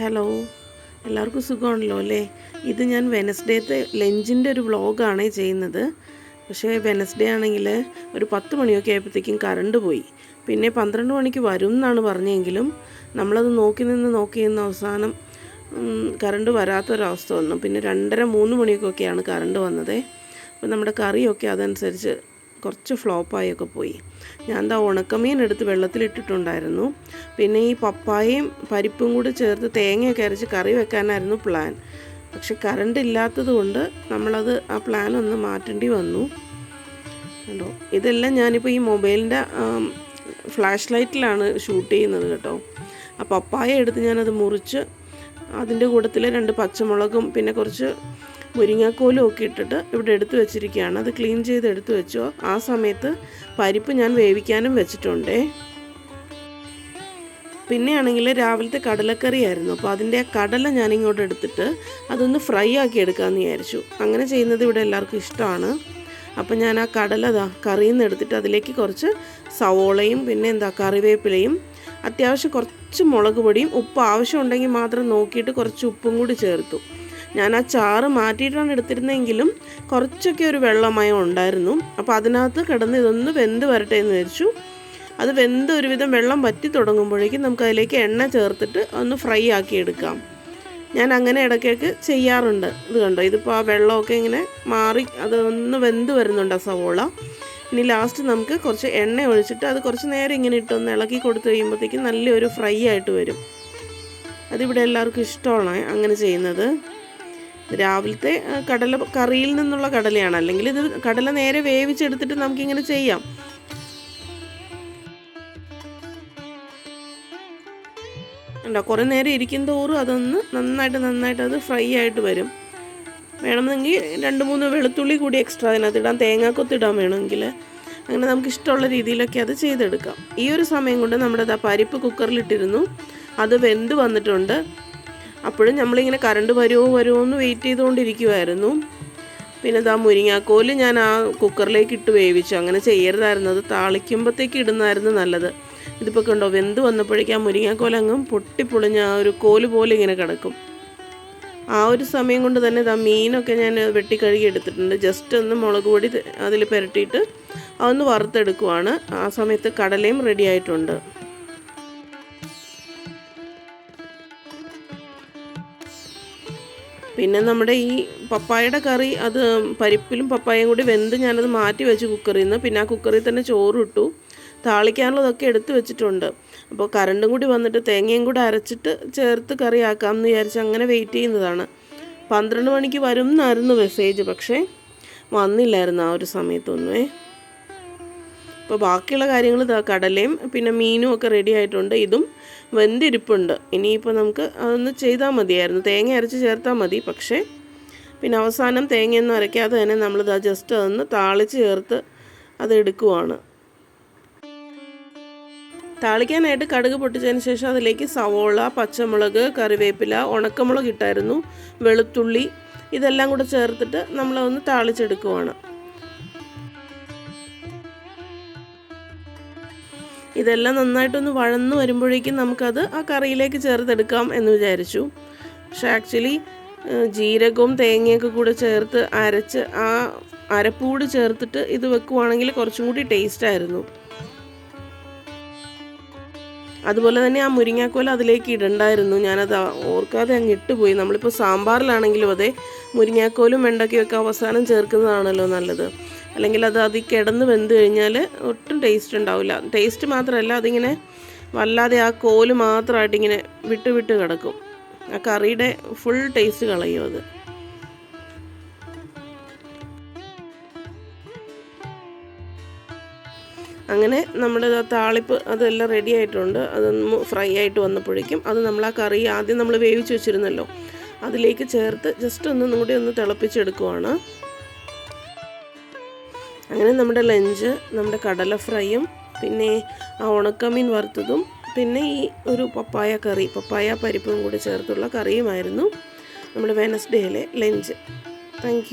Hello എല്ലാവർക്കും സുഖമാണല്ലോ അല്ലേ? ഇത് ഞാൻ വെനസ്ഡേത്തെ ലഞ്ചിന്റെ ഒരു വ്ളോഗാണ് ചെയ്യുന്നത്. പക്ഷേ വെനസ്ഡേ ആണെങ്കിൽ ഒരു പത്ത് മണിയൊക്കെ ആയപ്പോഴത്തേക്കും കറണ്ട് പോയി. പിന്നെ പന്ത്രണ്ട് മണിക്ക് വരും എന്നാണ് പറഞ്ഞെങ്കിലും നമ്മളത് നോക്കി നിന്ന് നോക്കി നിന്ന് അവസാനം കറണ്ട് വരാത്തൊരവസ്ഥ വന്നു. പിന്നെ രണ്ടര മൂന്ന് മണിയൊക്കെയാണ് കറണ്ട് വന്നത്. അപ്പോൾ നമ്മുടെ കറിയൊക്കെ അതനുസരിച്ച് കുറച്ച് ഫ്ലോപ്പായൊക്കെ പോയി. ഞാൻ എന്താ ഉണക്കമീൻ എടുത്ത് വെള്ളത്തിലിട്ടിട്ടുണ്ടായിരുന്നു. പിന്നെ ഈ പപ്പായയും പരിപ്പും കൂടി ചേർത്ത് തേങ്ങയൊക്കെ അരച്ച് കറി വെക്കാനായിരുന്നു പ്ലാൻ പക്ഷെ കറണ്ട് ഇല്ലാത്തത് കൊണ്ട് നമ്മളത് ആ പ്ലാൻ ഒന്ന് മാറ്റേണ്ടി വന്നു. കേട്ടോ ഇതെല്ലാം ഞാനിപ്പോൾ ഈ മൊബൈലിന്റെ ഫ്ലാഷ് ലൈറ്റിലാണ് ഷൂട്ട് ചെയ്യുന്നത് കേട്ടോ. ആ പപ്പായ എടുത്ത് ഞാനത് മുറിച്ച് അതിന്റെ കൂട്ടത്തിൽ രണ്ട് പച്ചമുളകും പിന്നെ കുറച്ച് മുരിങ്ങാക്കോലും ഒക്കെ ഇട്ടിട്ട് ഇവിടെ എടുത്തു വെച്ചിരിക്കുകയാണ്. അത് ക്ലീൻ ചെയ്ത് എടുത്തു വെച്ചോ. ആ സമയത്ത് പരിപ്പ് ഞാൻ വേവിക്കാനും വെച്ചിട്ടുണ്ടേ. പിന്നെയാണെങ്കിൽ രാവിലത്തെ കടലക്കറിയായിരുന്നു. അപ്പോൾ അതിന്റെ കടല ഞാനിങ്ങോട്ട് എടുത്തിട്ട് അതൊന്ന് ഫ്രൈ ആക്കി എടുക്കാമെന്ന് വിചാരിച്ചു. അങ്ങനെ ചെയ്യുന്നത് ഇവിടെ എല്ലാവർക്കും ഇഷ്ടമാണ്. അപ്പം ഞാൻ ആ കടല ദാ കറിയിൽ നിന്ന് എടുത്തിട്ട് അതിലേക്ക് കുറച്ച് സവോളയും പിന്നെ എന്താ കറിവേപ്പിലയും അത്യാവശ്യം കുറച്ച് മുളക് പൊടിയും ഉപ്പ് ആവശ്യമുണ്ടെങ്കിൽ മാത്രം നോക്കിയിട്ട് കുറച്ച് ഉപ്പും കൂടി ചേർത്തു. ഞാൻ ആ ചാറ് മാറ്റിയിട്ടാണ് എടുത്തിരുന്നെങ്കിലും കുറച്ചൊക്കെ ഒരു വെള്ളമയം ഉണ്ടായിരുന്നു. അപ്പോൾ അതിനകത്ത് കിടന്ന് ഇതൊന്ന് വെന്ത് വരട്ടെ എന്ന് വെച്ചു അത് വെന്ത് ഒരുവിധം വെള്ളം വറ്റി തുടങ്ങുമ്പോഴേക്കും നമുക്ക് അതിലേക്ക് എണ്ണ ചേർത്തിട്ട് ഒന്ന് ഫ്രൈ ആക്കി എടുക്കാം. ഞാൻ അങ്ങനെ ഇടയ്ക്കൊക്കെ ചെയ്യാറുണ്ട്. ഇത് കണ്ടോ? ഇതിപ്പോൾ ആ വെള്ളമൊക്കെ ഇങ്ങനെ മാറി അത് ഒന്ന് വെന്ത് വരുന്നുണ്ട് ആ സവോള. ഇനി ലാസ്റ്റ് നമുക്ക് കുറച്ച് എണ്ണ ഒഴിച്ചിട്ട് അത് കുറച്ച് നേരം ഇങ്ങനെ ഇട്ടൊന്ന് ഇളക്കി കൊടുത്തു കഴിയുമ്പോഴത്തേക്കും നല്ലൊരു ഫ്രൈ ആയിട്ട് വരും. അതിവിടെ എല്ലാവർക്കും ഇഷ്ടമാണ് അങ്ങനെ ചെയ്യുന്നത്. രാവിലത്തെ കടല കറിയിൽ നിന്നുള്ള കടലയാണ്. അല്ലെങ്കിൽ ഇത് കടല നേരെ വേവിച്ചെടുത്തിട്ട് നമുക്കിങ്ങനെ ചെയ്യാം. ഉണ്ടോ? കുറേ നേരം ഇരിക്കും തോറും അതൊന്ന് നന്നായിട്ട് നന്നായിട്ട് അത് ഫ്രൈ ആയിട്ട് വരും. വേണമെന്നെങ്കിൽ രണ്ട് മൂന്ന് വെളുത്തുള്ളി കൂടി എക്സ്ട്രാ അതിനകത്ത് ഇടാം. തേങ്ങാക്കൊത്ത് ഇടാൻ വേണമെങ്കിൽ. അങ്ങനെ നമുക്ക് ഇഷ്ടമുള്ള രീതിയിലൊക്കെ അത് ചെയ്തെടുക്കാം. ഈ ഒരു സമയം കൊണ്ട് നമ്മുടെ ദാ പരിപ്പ് കുക്കറിലിട്ടിരുന്നു. അത് വെന്ത് വന്നിട്ടുണ്ട്. അപ്പോഴും നമ്മളിങ്ങനെ കറണ്ട് വരുമോ വരുമോ എന്ന് വെയിറ്റ് ചെയ്തുകൊണ്ടിരിക്കുമായിരുന്നു പിന്നെ ദാ മുരിങ്ങാക്കോൽ ഞാൻ ആ കുക്കറിലേക്ക് ഇട്ട് വേവിച്ചു. അങ്ങനെ ചെയ്യരുതായിരുന്നു. അത് താളിക്കുമ്പോഴത്തേക്ക് ഇടുന്നതായിരുന്നു നല്ലത്. ഇതിപ്പോൾ കണ്ടോ വെന്ത് വന്നപ്പോഴേക്കും ആ മുരിങ്ങാക്കോലങ്ങും പൊട്ടിപ്പൊളിഞ്ഞ് ആ ഒരു കോൽ പോലെ ഇങ്ങനെ കിടക്കും. ആ ഒരു സമയം കൊണ്ട് തന്നെ ആ മീനൊക്കെ ഞാൻ വെട്ടി കഴുകി എടുത്തിട്ടുണ്ട്. ജസ്റ്റ് ഒന്ന് മുളക് പൊടി അതിൽ പുരട്ടിയിട്ട് അതൊന്ന് വറുത്തെടുക്കുവാണ്. ആ സമയത്ത് കടലയും റെഡി ആയിട്ടുണ്ട്. പിന്നെ നമ്മുടെ ഈ പപ്പായയുടെ കറി അത് പരിപ്പിലും പപ്പായയും കൂടി വെന്ത് ഞാനത് മാറ്റി വെച്ച് കുക്കറിൽ നിന്ന്. പിന്നെ ആ കുക്കറിൽ തന്നെ ചോറ് ഇട്ടു. താളിക്കാനുള്ളതൊക്കെ എടുത്തു വെച്ചിട്ടുണ്ട്. അപ്പോൾ കറണ്ടും കൂടി വന്നിട്ട് തേങ്ങയും കൂടി അരച്ചിട്ട് ചേർത്ത് കറി ആക്കാമെന്ന് വിചാരിച്ച് അങ്ങനെ വെയിറ്റ് ചെയ്യുന്നതാണ്. പന്ത്രണ്ട് മണിക്ക് വരും എന്നായിരുന്നു മെസ്സേജ് പക്ഷേ വന്നില്ലായിരുന്നു ആ ഒരു സമയത്തൊന്നുമേ. അപ്പോൾ ബാക്കിയുള്ള കാര്യങ്ങൾ കടലയും പിന്നെ മീനും ഒക്കെ റെഡി ആയിട്ടുണ്ട്. ഇതും വെന്തിരിപ്പുണ്ട്. ഇനിയിപ്പോൾ നമുക്ക് അതൊന്ന് ചെയ്താൽ മതിയായിരുന്നു. തേങ്ങ അരച്ച് ചേർത്താൽ മതി പക്ഷേ പിന്നെ അവസാനം തേങ്ങയൊന്നും അരയ്ക്കാതെ തന്നെ നമ്മളിതാ ജസ്റ്റ് അതൊന്ന് താളിച്ച് ചേർത്ത് അത് എടുക്കുവാണ്. താളിക്കാനായിട്ട് കടുക് പൊട്ടിച്ചതിന് ശേഷം അതിലേക്ക് സവോള പച്ചമുളക് കറിവേപ്പില ഉണക്കമുളക് ഇട്ടായിരുന്നു. വെളുത്തുള്ളി ഇതെല്ലാം കൂടെ ചേർത്തിട്ട് നമ്മളതൊന്ന് താളിച്ചെടുക്കുവാണ്. ഇതെല്ലാം നന്നായിട്ടൊന്ന് വഴന്ന് വരുമ്പോഴേക്കും നമുക്കത് ആ കറിയിലേക്ക് ചേർത്തെടുക്കാം എന്ന് വിചാരിച്ചു. പക്ഷെ ആക്ച്വലി ജീരകവും തേങ്ങയൊക്കെ കൂടെ ചേർത്ത് അരച്ച് ആ അരപ്പൂട് ചേർത്തിട്ട് ഇത് വെക്കുവാണെങ്കിൽ കുറച്ചും കൂടി ടേസ്റ്റായിരുന്നു അതുപോലെ തന്നെ ആ മുരിങ്ങാക്കോൽ അതിലേക്ക് ഇടണ്ടായിരുന്നു. ഞാനത് ഓർക്കാതെ അങ്ങ് ഇട്ടുപോയി. നമ്മളിപ്പോൾ സാമ്പാറിലാണെങ്കിലും അതെ മുരിങ്ങാക്കോലും വെണ്ടയ്ക്കൊക്കെ അവസാനം ചേർക്കുന്നതാണല്ലോ നല്ലത്. അല്ലെങ്കിൽ അത് അതിൽ കിടന്ന് വെന്ത് കഴിഞ്ഞാൽ ഒട്ടും ടേസ്റ്റ് ഉണ്ടാവില്ല. ടേസ്റ്റ് മാത്രമല്ല അതിങ്ങനെ വല്ലാതെ ആ കോൽ മാത്രമായിട്ട് ഇങ്ങനെ വിട്ട് വിട്ട് കിടക്കും. ആ കറിയുടെ ഫുൾ ടേസ്റ്റ് കളയും അത്. അങ്ങനെ നമ്മുടെ താളിപ്പ് അതെല്ലാം റെഡി ആയിട്ടുണ്ട്. അതൊന്ന് ഫ്രൈ ആയിട്ട് വന്നപ്പോഴേക്കും അത് നമ്മൾ ആ കറി ആദ്യം നമ്മൾ വേവിച്ച് വെച്ചിരുന്നല്ലോ. അതിലേക്ക് ചേർത്ത് ജസ്റ്റ് ഒന്ന് കൂടി ഒന്ന് തിളപ്പിച്ചെടുക്കുവാണ്. അങ്ങനെ നമ്മുടെ ലഞ്ച് നമ്മുടെ കടല ഫ്രൈയും പിന്നെ ആ ഉണക്കമീൻ വറുത്തതും പിന്നെ ഈ ഒരു പപ്പായ കറി പപ്പായ പരിപ്പും കൂടി ചേർത്തുള്ള കറിയുമായിരുന്നു നമ്മുടെ വെനസ്ഡേയിലെ ലഞ്ച് താങ്ക്